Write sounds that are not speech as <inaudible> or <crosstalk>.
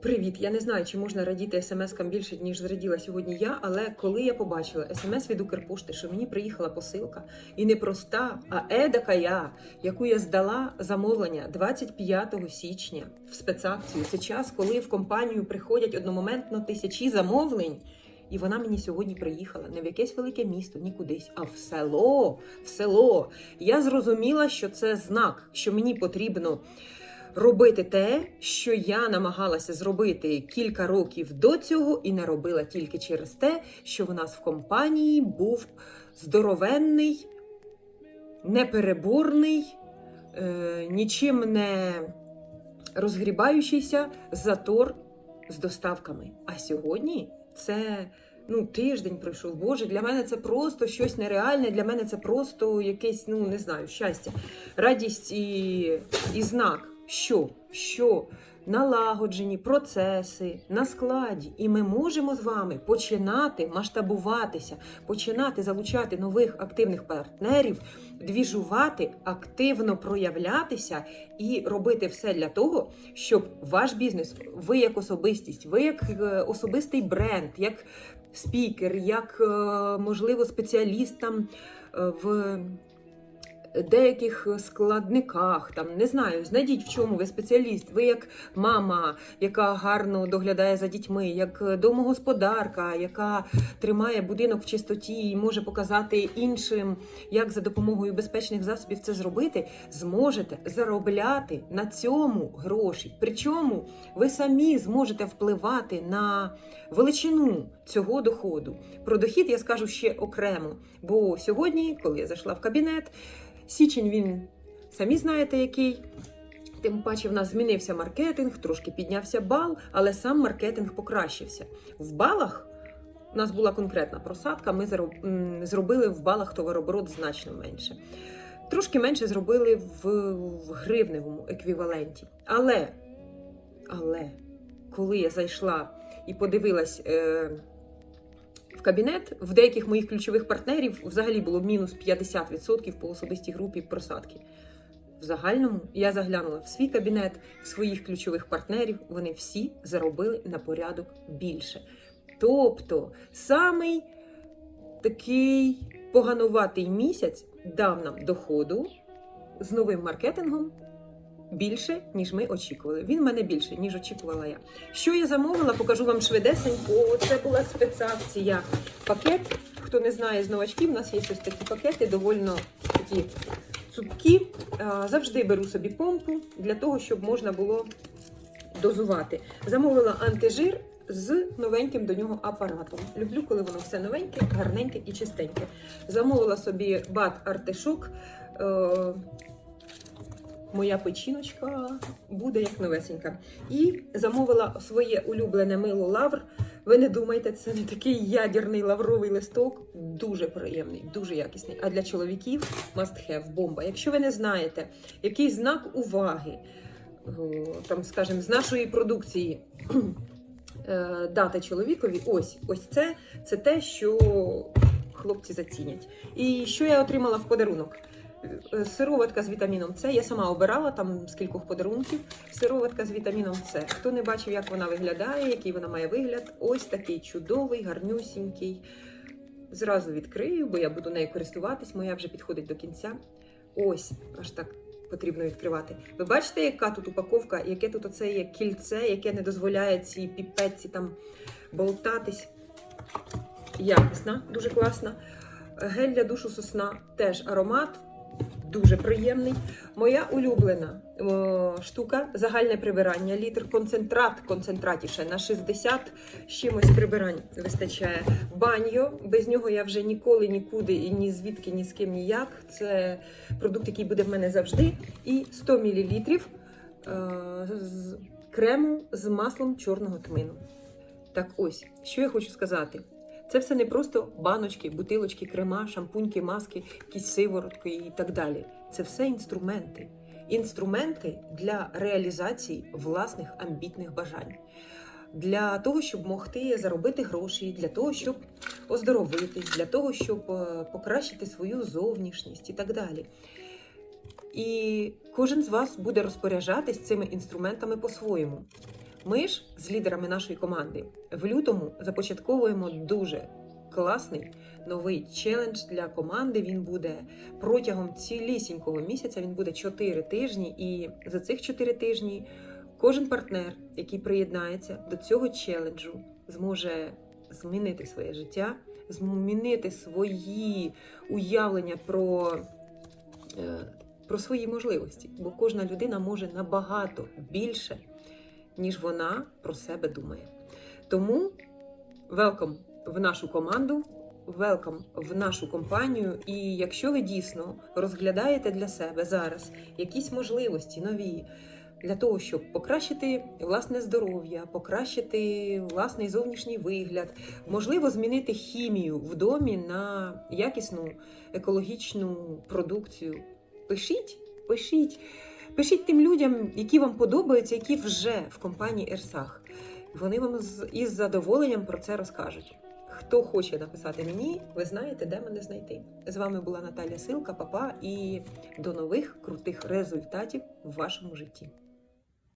Привіт! Я не знаю, чи можна радіти смс-кам більше, ніж зраділа сьогодні я, але коли я побачила смс від Укрпошти, що мені приїхала посилка, і не проста, а едака я, яку я здала замовлення 25 січня в спецакцію. Це час, коли в компанію приходять одномоментно тисячі замовлень. І вона мені сьогодні приїхала не в якесь велике місто, ні кудись, а в село. В село. Я зрозуміла, що це знак, що мені потрібно робити те, що я намагалася зробити кілька років до цього, і не робила тільки через те, що в нас в компанії був здоровенний, непереборний, е, нічим не розгрібаючийся затор з доставками. А сьогодні це. Ну, тиждень пройшов. Боже, для мене це просто щось нереальне. Для мене це просто якесь, ну не знаю, щастя, радість і, і знак, що, що? Налагоджені процеси на складі, і ми можемо з вами починати масштабуватися, починати залучати нових активних партнерів, двіжувати, активно проявлятися і робити все для того, щоб ваш бізнес, ви як особистість, ви як е, особистий бренд, як спікер, як е, можливо спеціаліст там е, в деяких складниках, там не знаю, знайдіть в чому ви спеціаліст. Ви як мама, яка гарно доглядає за дітьми, як домогосподарка, яка тримає будинок в чистоті і може показати іншим, як за допомогою безпечних засобів це зробити, зможете заробляти на цьому гроші. Причому ви самі зможете впливати на величину цього доходу. Про дохід я скажу ще окремо. Бо сьогодні, коли я зайшла в кабінет, січень він самі знаєте який. Тим паче в нас змінився маркетинг, трошки піднявся бал, але сам маркетинг покращився. В балах у нас була конкретна просадка. Ми зробили в балах товарооборот значно менше. Трошки менше зробили в, в гривневому еквіваленті. Але, але коли я зайшла і подивилась е, в кабінет, в деяких моїх ключових партнерів взагалі було мінус 50% по особистій групі просадки. В загальному я заглянула в свій кабінет, в своїх ключових партнерів. Вони всі заробили на порядок більше. Тобто, самий такий погануватий місяць дав нам доходу з новим маркетингом більше, ніж ми очікували. Він в мене більше, ніж очікувала я. Що я замовила, покажу вам швидесенько. Це була спецакція. Пакет. Хто не знає з новачків, у нас є ось такі пакети, довольно такі цупкі. Завжди беру собі помпу для того, щоб можна було дозувати. Замовила антижир з новеньким до нього апаратом. Люблю, коли воно все новеньке, гарненьке і чистеньке. Замовила собі бат артишок. Моя печіночка буде як новесенька. І замовила своє улюблене мило лавр. Ви не думайте, це не такий ядерний лавровий листок. Дуже приємний, дуже якісний. А для чоловіків must have, бомба. Якщо ви не знаєте, який знак уваги, там, скажімо, з нашої продукції <clears throat> е, дати чоловікові, ось ось це, це те, що хлопці зацінять. І що я отримала в подарунок? Е, Сироватка з вітаміном С. Я сама обирала там з кількох подарунків. Сироватка з вітаміном С. Хто не бачив, як вона виглядає, який вона має вигляд, ось такий чудовий, гарнюсінький. Зразу відкрию, бо я буду нею користуватись. Моя вже підходить до кінця. Ось, аж так потрібно відкривати. Ви бачите, яка тут упаковка, яке тут оце є кільце, яке не дозволяє цій піпетці там болтатись. Якісна, дуже класна. Гель для душу сосна теж аромат. Дуже приємний. Моя улюблена о, штука загальне прибирання. Літр концентрат, концентратіше на 60 з чимось прибирань вистачає. Баньо. Без нього я вже ніколи нікуди і ні звідки, ні з ким ніяк. Це продукт, який буде в мене завжди. І 100 мл е, з крему з маслом чорного тмину. Так ось, що я хочу сказати. Це все не просто баночки, бутилочки, крема, шампуньки, маски, якісь сиворотки і так далі. Це все інструменти. Інструменти для реалізації власних амбітних бажань. Для того, щоб могти заробити гроші, для того, щоб оздоровитись, для того, щоб е, покращити свою зовнішність і так далі. І кожен з вас буде розпоряджатись цими інструментами по-своєму. Ми ж з лідерами нашої команди в лютому започатковуємо дуже класний новий челендж для команди. Він буде протягом цілісінького місяця. Він буде 4 тижні, і за цих 4 тижні кожен партнер, який приєднається до цього челенджу, зможе змінити своє життя, змінити свої уявлення про, е, про свої можливості. Бо кожна людина може набагато більше, ніж вона про себе думає. Тому велкам в нашу команду, велкам в нашу компанію. І якщо ви дійсно розглядаєте для себе зараз якісь можливості нові. Для того, щоб покращити власне здоров'я, покращити власний зовнішній вигляд, можливо, змінити хімію в домі на якісну екологічну продукцію. Пишіть, пишіть, пишіть тим людям, які вам подобаються, які вже в компанії Ерсах. Вони вам із задоволенням про це розкажуть. Хто хоче написати мені, ви знаєте, де мене знайти. З вами була Наталя Силка, папа, і до нових крутих результатів в вашому житті.